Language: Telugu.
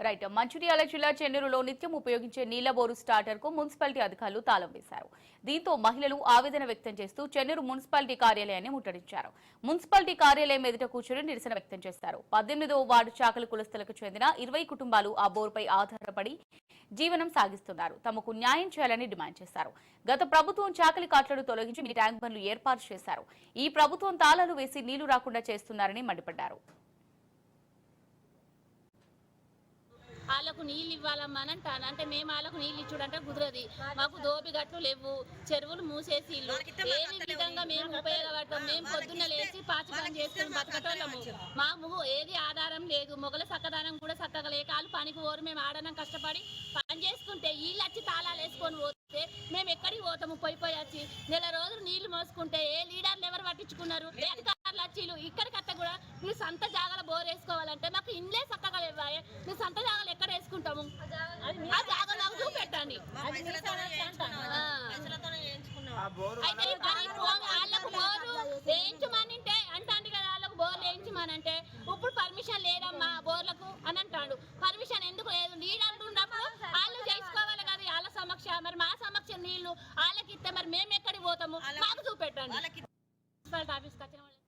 రైట్ మంచిర్యాల జిల్లా చెన్నూరులో నిత్యం ఉపయోగించే నీళ్ళ బోరు స్టార్టర్కు మున్సిపాలిటీ అధికారులు తాళం వేశారు. దీంతో మహిళలు ఆవేదన వ్యక్తం చేస్తూ చెన్నూరు మున్సిపాలిటీ కార్యాలయాన్ని ముట్టడించారు. మున్సిపాలిటీ కార్యాలయం ఎదుట కూర్చొని నిరసన వ్యక్తం చేశారు పద్దెనిమిదవ వార్డు చాకలి కులస్తులకు చెందిన ఇరవై కుటుంబాలు ఆ బోరుపై ఆధారపడి జీవనం సాగిస్తున్నారు. తమకు న్యాయం చేయాలని డిమాండ్ చేశారు. గత ప్రభుత్వం చాకలి కాట్లను తొలగించి మీ ట్యాంక్ బండ్లు ఏర్పాటు చేశారు. ఈ ప్రభుత్వం తాళాలు వేసి నీళ్ళు రాకుండా చేస్తున్నారని మండిపడ్డారు. వాళ్ళకు నీళ్ళు ఇవ్వాలమ్మా అని అంటాను. అంటే మేము వాళ్ళకు నీళ్ళు ఇచ్చుడంటే కుదరది. మాకు దోపి గట్లు లేవు. చెరువులు మూసేసి ఏది విధంగా మేము ఉపయోగపడతాం? మేము పొద్దున్న లేచి పాచి పని చేసుకుని బతకటోళ్ళము మాకు ఏది ఆధారం లేదు. మొగల సక్కదానం కూడా సక్కగా లేక వాళ్ళు పనికి పోరు. మేము ఆడడం కష్టపడి పని చేసుకుంటే వీళ్ళు వచ్చి తాళాలు వేసుకొని పోతే మేము ఎక్కడికి పోతాము? పోయి పోయి వచ్చి నెల రోజులు నీళ్ళు మోసుకుంటే ఏ లీడర్లు ఎవరు పట్టించుకున్నారు? అధికారులు వచ్చి వీళ్ళు ఇక్కడికి అత్త కూడా మీరు సొంత జాగాల బోర్ వేసుకోవాలంటే మాకు ఇండ్లే చక్కగా లేవాయే మీరు సొంత జాగాలు ఎక్కడ ఆ జాగా నాకు చూపెట్టండి అయితే ఈ పని వాళ్ళకు బోరు వేయించమనింటే అంటాండి కదా వాళ్ళకు బోర్లు వేయించమనంటే ఇప్పుడు పర్మిషన్ లేదమ్మా బోర్లకు అని అంటాడు పర్మిషన్ ఎందుకు లేదు నీళ్ళు అంటున్నప్పుడు వాళ్ళు చేసుకోవాలి కదా వాళ్ళ సమక్ష మరి మా సమక్ష నీళ్ళు వాళ్ళకి ఇస్తే మరి మేము ఎక్కడికి పోతాము మాకు చూపెట్టండి మున్సిపాలిటీ ఆఫీస్కి వచ్చిన వాళ్ళు